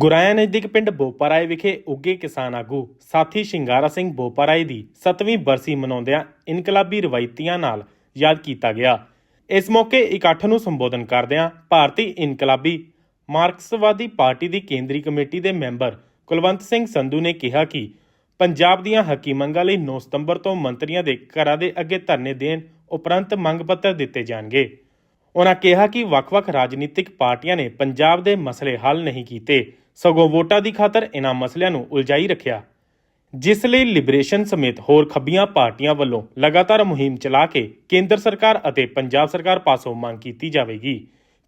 ਗੁਰਾਇਆ ਨਜ਼ਦੀਕ ਪਿੰਡ ਬੋਪਰਾਏ ਵਿਖੇ ਉੱਗੇ ਕਿਸਾਨ ਆਗੂ ਸਾਥੀ ਸ਼ਿੰਗਾਰਾ ਸਿੰਘ ਬੋਪਰਾਏ ਦੀ 7ਵੀਂ ਬਰਸੀ ਮਨਾਉਂਦਿਆਂ ਇਨਕਲਾਬੀ ਰਵਾਇਤੀਆਂ ਨਾਲ ਯਾਦ ਕੀਤਾ ਗਿਆ। ਇਸ ਮੌਕੇ ਇਕੱਠ ਨੂੰ ਸੰਬੋਧਨ ਕਰਦਿਆਂ ਭਾਰਤੀ ਇਨਕਲਾਬੀ ਮਾਰਕਸਵਾਦੀ ਪਾਰਟੀ ਦੀ ਕੇਂਦਰੀ ਕਮੇਟੀ ਦੇ ਮੈਂਬਰ ਕੁਲਵੰਤ ਸਿੰਘ ਸੰਧੂ ਨੇ ਕਿਹਾ ਕਿ ਪੰਜਾਬ ਦੀਆਂ ਹੱਕੀ ਮੰਗਾਂ ਲਈ 9 ਸਤੰਬਰ ਤੋਂ ਮੰਤਰੀਆਂ ਦੇ ਘਰਾਂ ਦੇ ਅੱਗੇ ਧਰਨੇ ਦੇਣ ਉਪਰੰਤ ਮੰਗ ਪੱਤਰ ਦਿੱਤੇ ਜਾਣਗੇ। ਉਹਨਾਂ ਕਿਹਾ ਕਿ ਵੱਖ-ਵੱਖ ਰਾਜਨੀਤਿਕ ਪਾਰਟੀਆਂ ਨੇ ਪੰਜਾਬ ਦੇ ਮਸਲੇ ਹੱਲ ਨਹੀਂ ਕੀਤੇ। ਸਗੋਂ ਵੋਟਾਂ ਦੀ ਖਾਤਰ ਇਹਨਾਂ ਮਸਲਿਆਂ ਨੂੰ ਉਲਝਾਈ ਰੱਖਿਆ, ਜਿਸ ਲਈ ਲਿਬਰੇਸ਼ਨ ਸਮੇਤ ਹੋਰ ਖੱਬੀਆਂ ਪਾਰਟੀਆਂ ਵੱਲੋਂ ਲਗਾਤਾਰ ਮੁਹਿੰਮ ਚਲਾ ਕੇ ਕੇਂਦਰ ਸਰਕਾਰ ਅਤੇ ਪੰਜਾਬ ਸਰਕਾਰ ਪਾਸੋਂ ਮੰਗ ਕੀਤੀ ਜਾਵੇਗੀ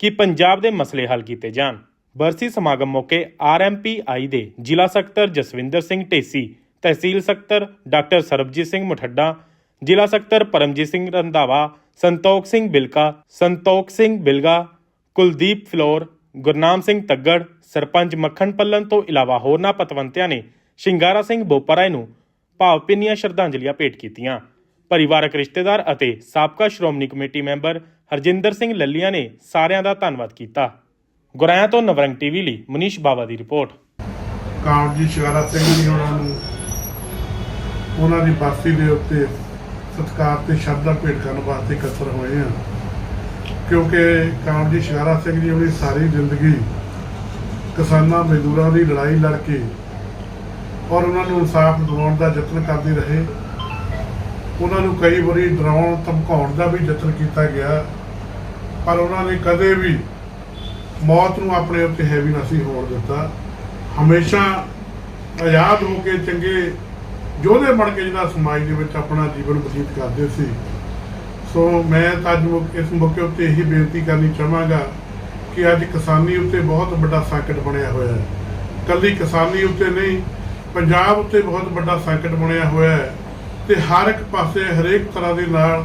ਕਿ ਪੰਜਾਬ ਦੇ ਮਸਲੇ ਹੱਲ ਕੀਤੇ ਜਾਣ। ਬਰਸੀ ਸਮਾਗਮ ਮੌਕੇ ਆਰਐਮਪੀਆਈ ਦੇ ਜ਼ਿਲ੍ਹਾ ਸਕੱਤਰ ਜਸਵਿੰਦਰ ਸਿੰਘ ਢੇਸੀ, ਤਹਿਸੀਲ ਸਕੱਤਰ ਡਾਕਟਰ ਸਰਬਜੀਤ ਸਿੰਘ ਮਠੱਡਾ, ਜ਼ਿਲ੍ਹਾ ਸਕੱਤਰ ਪਰਮਜੀਤ ਸਿੰਘ ਰੰਧਾਵਾ, ਸੰਤੋਖ ਸਿੰਘ ਬਿਲਕਾ, ਸੰਤੋਖ ਸਿੰਘ ਬਿਲਗਾ, ਕੁਲਦੀਪ ਫਲੋਰ ਗੁਰਨਾਮ ਸਿੰਘ ਤੱਗੜ, ਸਰਪੰਚ ਮੱਖਣ ਪੱਲਨ ਤੋਂ ਇਲਾਵਾ ਹੋਰਨਾਂ ਪਤਵੰਤਿਆਂ ਨੇ ਸ਼ਿੰਗਾਰਾ ਸਿੰਘ ਬੋਪਰਾਏ ਨੂੰ ਭਾਵਪਿੰਨੀਆਂ ਸ਼ਰਧਾਂਜਲੀਆਂ ਭੇਟ ਕੀਤੀਆਂ। ਪਰਿਵਾਰਕ ਰਿਸ਼ਤੇਦਾਰ ਅਤੇ ਸਾਬਕਾ ਸ਼੍ਰੋਮਣੀ ਕਮੇਟੀ ਮੈਂਬਰ ਹਰਜਿੰਦਰ ਸਿੰਘ ਲੱਲੀਆਂ ਨੇ ਸਾਰਿਆਂ ਦਾ ਧੰਨਵਾਦ ਕੀਤਾ। ਗੁਰਾਇਆ ਤੋਂ ਨਵਰੰਗ ਟੀਵੀ ਲਈ ਮਨੀਸ਼ ਬਾਵਾ ਦੀ ਰਿਪੋਰਟ। ਕਾਮਜੀ ਸ਼ਿਕਾਰਾ ਸਿੰਘ ਜੀ ਉਹਨਾਂ ਨੂੰ ਉਹਨਾਂ ਦੀ ਬਰਸੀ ਦੇ ਉੱਤੇ ਸਤਿਕਾਰ ਤੇ ਸ਼ਰਧਾ ਭੇਟ ਕਰਨ ਵਾਸਤੇ ਇਕੱਤਰ ਹੋਏ ਆ। ਕਿਉਂਕਿ ਕਾਮਜੀ ਸ਼ਿਕਾਰਾ ਸਿੰਘ ਜੀ ਆਪਣੀ ਸਾਰੀ ਜ਼ਿੰਦਗੀ ਕਿਸਾਨਾਂ ਮਜ਼ਦੂਰਾਂ ਦੀ ਲੜਾਈ ਲੜ ਕੇ ਔਰ ਉਹਨਾਂ ਨੂੰ ਇਨਸਾਫ ਦਿਵਾਉਣ ਦਾ ਯਤਨ ਕਰਦੇ ਰਹੇ। ਉਹਨਾਂ ਨੂੰ ਕਈ ਵਾਰੀ ਡਰਾਉਣ, ਧਮਕਾਉਣ ਦਾ ਵੀ ਯਤਨ ਕੀਤਾ ਗਿਆ। ਪਰ ਉਹਨਾਂ ਨੇ ਕਦੇ ਵੀ ਮੌਤ ਨੂੰ ਆਪਣੇ ਉੱਤੇ ਹੈਵੀ ਨਾ ਸੀ ਹੋਣ ਦਿੱਤਾ। ਹਮੇਸ਼ਾ ਆਜ਼ਾਦ ਹੋ ਕੇ ਚੰਗੇ ਯੋਧੇ ਬਣ ਕੇ ਜਿਹੜਾ ਸਮਾਜ ਦੇ ਵਿੱਚ ਆਪਣਾ ਜੀਵਨ ਬਤੀਤ ਕਰਦੇ ਸੀ। ਸੋ ਮੈਂ ਤਾਂ ਅੱਜ ਇਸ ਮੌਕੇ ਉੱਤੇ ਇਹੀ ਬੇਨਤੀ ਕਰਨੀ ਚਾਹਾਂਗਾ ਕਿ ਅੱਜ ਕਿਸਾਨੀ ਉੱਤੇ ਬਹੁਤ ਵੱਡਾ ਸੰਕਟ ਬਣਿਆ ਹੋਇਆ ਹੈ। ਕੱਲੀ ਕਿਸਾਨੀ ਉੱਤੇ ਨਹੀਂ, ਪੰਜਾਬ ਉੱਤੇ ਬਹੁਤ ਵੱਡਾ ਸੰਕਟ ਬਣਿਆ ਹੋਇਆ ਹੈ ਤੇ ਹਰ ਇੱਕ ਪਾਸੇ ਹਰੇਕ ਤਰ੍ਹਾਂ ਦੇ ਨਾਲ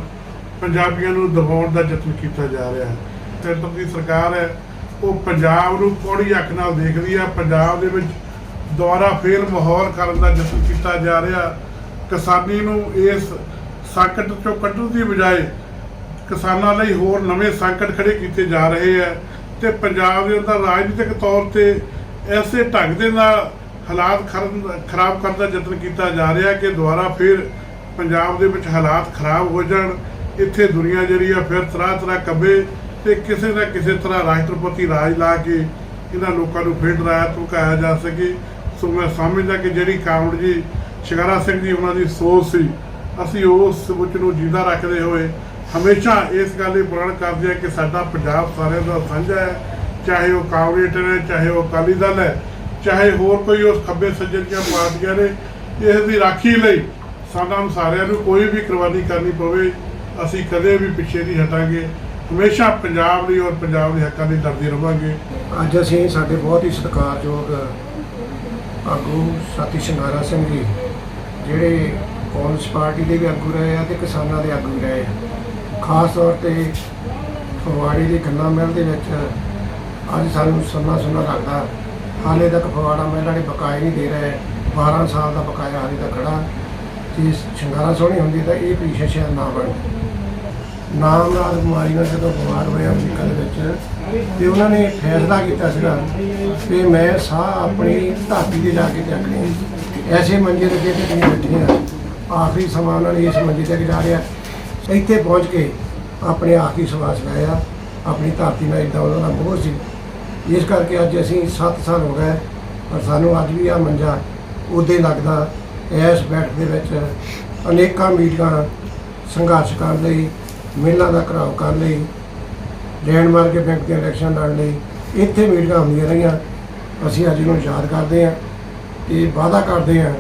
ਪੰਜਾਬੀਆਂ ਨੂੰ ਦਬਾਉਣ ਦਾ ਯਤਨ ਕੀਤਾ ਜਾ ਰਿਹਾ ਹੈ। ਸੈਂਟਰ ਦੀ ਸਰਕਾਰ ਹੈ, ਉਹ ਪੰਜਾਬ ਨੂੰ ਕੌੜੀ ਅੱਖ ਨਾਲ ਦੇਖਦੀ ਆ ਪੰਜਾਬ ਦੇ ਵਿੱਚ ਦੁਬਾਰਾ ਫੇਰ ਮਾਹੌਲ ਕਰਨ ਦਾ ਯਤਨ ਕੀਤਾ ਜਾ ਰਿਹਾ। ਕਿਸਾਨੀ ਨੂੰ ਇਸ ਸੰਕਟ ਚੋਂ ਕੱਢਣ ਦੀ ਬਜਾਏ ਕਿਸਾਨਾਂ ਲਈ ਹੋਰ ਨਵੇਂ ਸੰਕਟ ਖੜੇ ਕੀਤੇ ਜਾ ਰਹੇ ਹੈ ਤੇ ਪੰਜਾਬ ਦੇ ਅੰਦਰ ਰਾਜਨੀਤਿਕ ਤੌਰ ਤੇ ਐਸੇ ਢੰਗ ਦੇ ਨਾਲ ਹਾਲਾਤ ਖਰਨ- ਖਰਾਬ ਕਰਨ ਦਾ ਯਤਨ ਕੀਤਾ ਜਾ ਰਿਹਾ ਕਿ ਦੁਬਾਰਾ ਫਿਰ ਪੰਜਾਬ ਦੇ ਵਿੱਚ ਹਾਲਾਤ ਖਰਾਬ ਹੋ ਜਾਣ, ਇੱਥੇ ਦੁਨੀਆ ਜਿਹੜੀ ਆ ਫਿਰ ਤਰ੍ਹਾਂ ਤਰ੍ਹਾਂ ਕੱਬੇ ਤੇ ਕਿਸੇ ਨਾ ਕਿਸੇ ਤਰ੍ਹਾਂ ਰਾਸ਼ਟਰਪਤੀ ਰਾਜ ਲਾ ਕੇ ਇਹਨਾਂ ਲੋਕਾਂ ਨੂੰ ਫਿਰ ਡਰਾਇਆ, ਧਮਕਾਇਆ ਜਾ ਸਕੇ। ਸੋ ਮੈਂ ਸਮਝਦਾ ਕਿ ਜਿਹੜੀ ਕਾਮੜ ਜੀ ਸ਼ਿਕਾਰਾ ਸਿੰਘ ਜੀ ਉਹਨਾਂ ਦੀ ਸੋਚ ਸੀ ਅਸੀਂ ਉਸ ਸੋਚ ਨੂੰ ਜਿੰਦਾ ਰੱਖਦੇ ਹੋਏ ਹਮੇਸ਼ਾ ਇਸ ਗੱਲ ਦੀ ਪ੍ਰਣ ਕਰਦੇ ਹਾਂ ਕਿ ਸਾਡਾ ਪੰਜਾਬ ਸਾਰਿਆਂ ਦਾ ਸਾਂਝਾ ਹੈ, ਚਾਹੇ ਉਹ ਕਾਂਗਰਸ ਹੈ, ਚਾਹੇ ਉਹ ਅਕਾਲੀ ਦਲ ਹੈ, ਚਾਹੇ ਹੋਰ ਕੋਈ ਉਸ ਖੱਬੇ ਸੱਜਣ ਦੀਆਂ ਪਾਰਟੀਆਂ ਨੇ, ਇਸ ਦੀ ਰਾਖੀ ਲਈ ਸਾਡਾ ਸਾਰਿਆਂ ਨੂੰ ਕੋਈ ਵੀ ਕੁਰਬਾਨੀ ਕਰਨੀ ਪਵੇ, ਅਸੀਂ ਕਦੇ ਵੀ ਪਿੱਛੇ ਨਹੀਂ ਹਟਾਂਗੇ। ਹਮੇਸ਼ਾ ਪੰਜਾਬ ਲਈ ਔਰ ਪੰਜਾਬ ਦੇ ਹੱਕਾਂ ਲਈ ਲੜਦੇ ਰਵਾਂਗੇ। ਅੱਜ ਅਸੀਂ ਸਾਡੇ ਬਹੁਤ ਹੀ ਸਤਿਕਾਰਯੋਗ ਆਗੂ ਸਾਥੀ ਸ਼ਿੰਗਾਰਾ ਸਿੰਘ ਜੀ, ਜਿਹੜੇ ਕਾਂਗਰਸ ਪਾਰਟੀ ਦੇ ਵੀ ਆਗੂ ਰਹੇ ਆ ਤੇ ਕਿਸਾਨਾਂ ਦੇ ਆਗੂ ਰਹੇ ਆ। ਖਾਸ ਤੌਰ ਤੇ ਫਗਵਾੜੇ ਦੀ ਗੰਨਾ ਮਿਲ ਦੇ ਵਿੱਚ ਅੱਜ ਸਾਨੂੰ ਸੁਣਨਾ ਸੁਣਨਾ ਲੱਗਦਾ। ਹਾਲੇ ਤੱਕ ਫਗਵਾੜਾ ਮਿਲ ਵਾਲੇ ਬਕਾਏ ਨਹੀਂ ਦੇ ਰਹੇ। 12 ਸਾਲ ਦਾ ਬਕਾਇਆ ਹਾਲੇ ਤੱਕ ਖੜਾ। ਜੇ ਸ਼ਿੰਗਾਰਾ ਸੋਹਣੀ ਹੁੰਦੀ ਤਾਂ ਇਹ ਪੀਛੇ ਸ਼ਾਇਦ ਨਾ ਬਣ ਨਾਮ ਨਾਲ ਬਿਮਾਰੀ ਨਾਲ ਜਦੋਂ ਬਿਮਾਰ ਹੋਇਆ ਅਮਰੀਕਾ ਦੇ ਵਿੱਚ, ਤੇ ਉਹਨਾਂ ਨੇ ਫੈਸਲਾ ਕੀਤਾ ਸੀਗਾ ਕਿ ਮੈਂ ਸਾਹ ਆਪਣੀ ਧਰਤੀ ਤੇ ਜਾ ਕੇ ਚੱਕਣੀ। ਐਸੇ ਮੰਜੇ ਤੇ ਜਿਹੜੇ ਤੁਸੀਂ ਬੈਠੇ ਆ। ਆਖਰੀ ਸਮਾਂ ਉਹਨਾਂ ਨੇ ਇਸ ਮੰਜੇ ਤੇ ਜਾ ਰਿਹਾ। ਇੱਥੇ ਪਹੁੰਚ ਕੇ ਆਪਣੇ ਆਖਰੀ ਸਵਾਸ ਲਾਇਆ। ਆਪਣੀ ਧਰਤੀ ਨਾਲ ਇਦਾਂ ਉਹਨਾਂ ਦਾ ਮੋਹ ਸੀ। ਇਸ ਕਰਕੇ ਅੱਜ ਅਸੀਂ 7 ਸਾਲ ਹੋ ਗਏ ਪਰ ਸਾਨੂੰ ਅੱਜ ਵੀ ਆ ਮੰਜਾ ਉਦੇ ਲੱਗਦਾ। ਇਸ ਬੈਠ ਦੇ ਵਿੱਚ ਅਨੇਕਾਂ ਮੀਟਿੰਗਾਂ, ਸੰਘਰਸ਼ ਕਰਨ ਲਈ ਮੇਲਾ ਦਾ ਘਰਾਓ ਕਰਨ ਲਈ ਲੈਂਡਮਾਰਕ ਕੇ ਬੈਂਕ ਦੇ ਇਲੈਕਸ਼ਨ ਲੜਨ ਲਈ ਇੱਥੇ ਮੀਟਿੰਗਾਂ ਹੁੰਦੀਆਂ ਰਹੀਆਂ। ਅਸੀਂ ਅੱਜ ਨੂੰ ਯਾਦ ਕਰਦੇ ਹਾਂ ਤੇ ਵਾਅਦਾ ਕਰਦੇ ਹਾਂ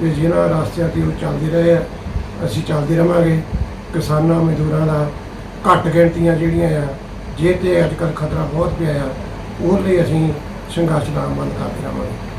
ਕਿ ਜਿਨ੍ਹਾਂ ਰਸਤਿਆਂ ਤੇ ਉਹ ਚੱਲਦੇ ਰਹੇ ਆ, ਅਸੀਂ ਚੱਲਦੇ ਰਵਾਂਗੇ। ਕਿਸਾਨਾਂ, ਮਜ਼ਦੂਰਾਂ ਦਾ ਘੱਟ ਗਿਣਤੀਆਂ ਜਿਹੜੀਆਂ ਆ ਜੇ ਤੇ ਅੱਜ ਕੱਲ੍ਹ ਖਤਰਾ ਬਹੁਤ ਪਿਆ ਆ, ਉਹਦੇ ਲਈ ਅਸੀਂ ਸੰਘਰਸ਼ ਦਾ ਬੰਦ ਕਰਦੇ ਰਵਾਂਗੇ।